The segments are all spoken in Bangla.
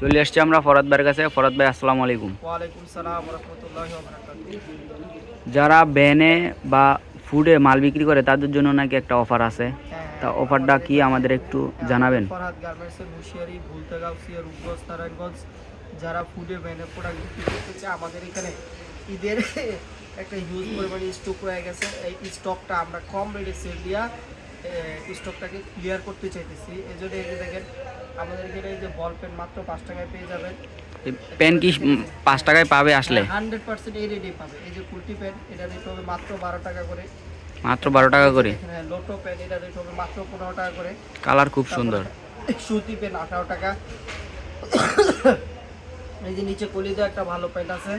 চলে আসছি আমরা ফরাদ ভাইয়ের কাছে। ফরাদ ভাই আসসালামু আলাইকুম। যারা ব্যানে বা ফুডে মাল বিক্রি করে তাদের জন্য নাকি একটা অফার আছে। তা অফারটা কি আমাদের একটু জানাবেন? যারা ফুডে ভ্যানে প্রোডাক্ট বিক্রি করতেছে আমাদের এখানে ঈদের একটা হিউজ পরিমাণে স্টক রয়ে গেছে। এই স্টকটা আমরা কম রেটে সেল দিয়া স্টকটাকে ক্লিয়ার করতে চাইতেছি। এই জন্য দেখেন আমাদের এখানে এই যে বল পেন মাত্র পাঁচ টাকায় পেয়ে যাবেন। পেন কি পাঁচ টাকায় পাবে আসলে? হান্ড্রেড পার্সেন্ট এই রেটে পাবে। এই যে কুর্তি পেন এটা রেট হবে মাত্র বারো টাকা করে। মাত্র বারো টাকা করে? এখানে লোটো পেন এটা রেট হবে মাত্র পনেরো টাকা করে। কালার খুব সুন্দর। সুতি পেন আঠারো টাকা। এই যে নিচে কলিতে একটা ভালো পেন আছে।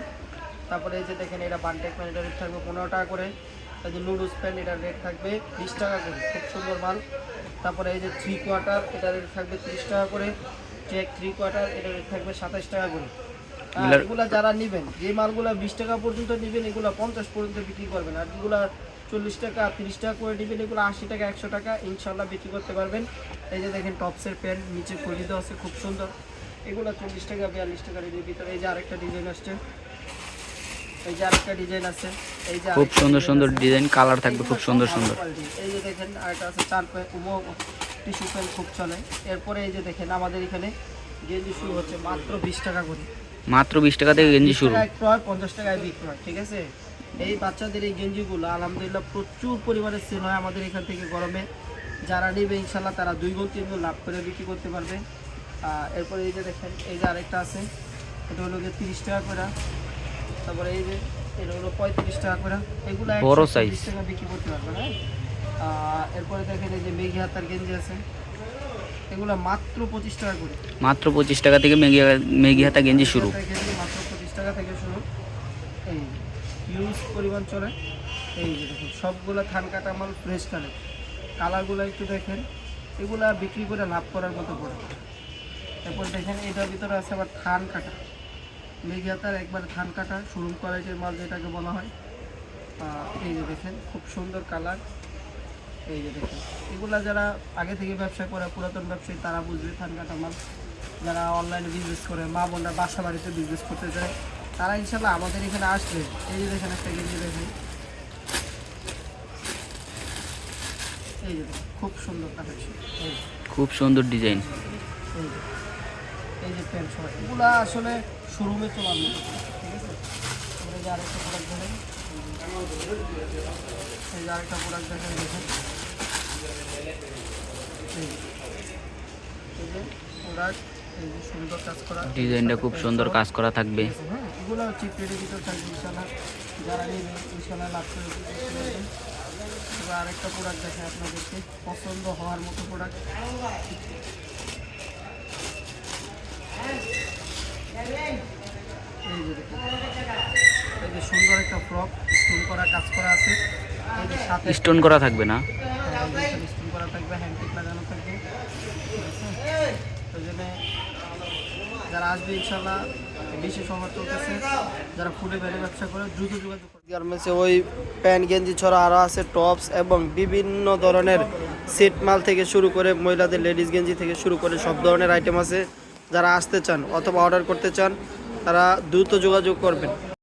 তারপরে এই যে দেখেন এটা বানটেক পেন এটা রেট থাকবে পনেরো টাকা করে। এই যে নুডলস পেন এটা রেট থাকবে বিশ টাকা করে। খুব সুন্দর মাল। তারপরে এই যে থ্রি কোয়ার্টার এটা রেট থাকবে তিরিশ টাকা করে। চেক থ্রি কোয়ার্টার এটা রেট থাকবে সাতাশ টাকা করে। এগুলা যারা নেবেন যে মালগুলা বিশ টাকা পর্যন্ত নেবেন এগুলা পঞ্চাশ পর্যন্ত বিক্রি করবেন। আর যেগুলা চল্লিশ টাকা তিরিশ টাকা করে নেবেন এগুলো আশি টাকা একশো টাকা ইনশাল্লাহ বিক্রি করতে পারবেন। এই যে দেখেন টপসের প্যান্ট নিচে খরিদ আছে খুব সুন্দর। এগুলো চল্লিশ টাকা বিয়াল্লিশ টাকা রেটের ভিতরে এই যে আরেকটা ডিজাইন আসছে। এই যে আরেকটা ডিজাইন আছে খুব সুন্দর সুন্দর ডিজাইন কালার থাকবে খুব সুন্দর সুন্দর। এই যে দেখেন আরেকটা আছে চার পায়ে উমো টিস্যু পেন খুব চলে। এরপরে এই যে দেখেন আমাদের এখানে গেঞ্জি শুরু হচ্ছে মাত্র বিশ টাকা করে। মাত্র বিশ টাকা থেকে গেঞ্জি 20 শুরু। ক্রয় পঞ্চাশ টাকায় বিক্রয় ঠিক আছে? এই বাচ্চাদের এই গেঞ্জিগুলো আলহামদুলিল্লাহ প্রচুর পরিমাণে সেল হয় আমাদের এখান থেকে গরমে। যারা নেবে ইনশাল্লাহ তারা দুই গুণ তিন গুণ লাভ করে বিক্রি করতে পারবে। এরপরে এই যে দেখেন এই যে আরেকটা আছে এটা হলো গিয়ে তিরিশ টাকা করে। তারপরে এই যে এটা হলো পঁয়ত্রিশ টাকা করে। এগুলো বড় 130 size। টাকা বিক্রি করতে পারবে হ্যাঁ? এরপরে দেখেন এই যে মেঘি হাতার গেঞ্জি আছে। এগুলো মাত্র পঁচিশ টাকা করে। মাত্র পঁচিশ টাকা থেকে মেঘি মেঘি হাতা গেঞ্জি শুরু। মাত্র পঁচিশ টাকা থেকে শুরু। এই ইউজ পরিমাণ চলে। এই যে দেখুন সবগুলো ধান কাটা মাল ফ্রেশ কালে কালারগুলো একটু দেখেন। এগুলা বিক্রি করে লাভ করার মতো পড়ে এরপর দেখেন এটার ভিতরে আছে আবার ধান কাটা। মেঘিয়াতার একবার ধান কাটা শোরুম কোয়ালিটির মাল যেটাকে বলা হয় এই যে দেখেন খুব সুন্দর কালার এই যে দেখেন। এগুলা যারা আগে থেকে ব্যবসা করে পুরাতন ব্যবসায়ী তারা বুঝবে ধান কাটা মাল। যারা অনলাইনে বিজনেস করে মা বোনরা বাসা বাড়িতে বিজনেস করতে চায় তারা ইনশাল্লাহ আমাদের এখানে আসবে। এই যে দেখেন একটা গেঞ্জি দেখেন। এই যে খুব সুন্দর কালেকশন। খুব সুন্দর ডিজাইন। এই যে প্যান্ট সবাই এগুলা আসলে শোরুমে চলার মতো ঠিক আছে? এই যে আরেকটা প্রোডাক্ট দেখেন। এই যে আরেকটা প্রোডাক্ট দেখেন দেখেন। এই যে- প্রোডাক্ট সুন্দর কাজ করা। ডিজাইনটা খুব সুন্দর কাজ করা থাকবে। হ্যাঁ? এগুলো চিপ রেটের ভিতর থাকবে ইনশাল্লাহ যারা নেবে ইনশাল্লাহ লাভ করে আরেকটা প্রোডাক্ট দেখে আপনাদেরকে পছন্দ হওয়ার মতো প্রোডাক্ট এই যে দেখুন এই যে সুন্দর একটা ফ্রক স্টোন করা কাজ করা আছে। সাথে স্টোন করা থাকবে না? স্টোন করা থাকবে লাগানো থাকবে। ঠিক আছে ওই জন্য যারা আসবে ইনশাল্লাহ বিশেষ অফার চলতেছে। যারা বেড়ে ব্যবসা করে দ্রুত যোগাযোগ গার্মেন্টসে ওই প্যান্ট গেঞ্জি ছড়া আরও আছে টপস এবং বিভিন্ন ধরনের সেট মাল থেকে শুরু করে মহিলাদের লেডিস গেঞ্জি থেকে শুরু করে সব ধরনের আইটেম আছে। যারা আসতে চান অথবা অর্ডার করতে চান তারা দ্রুত যোগাযোগ করবেন।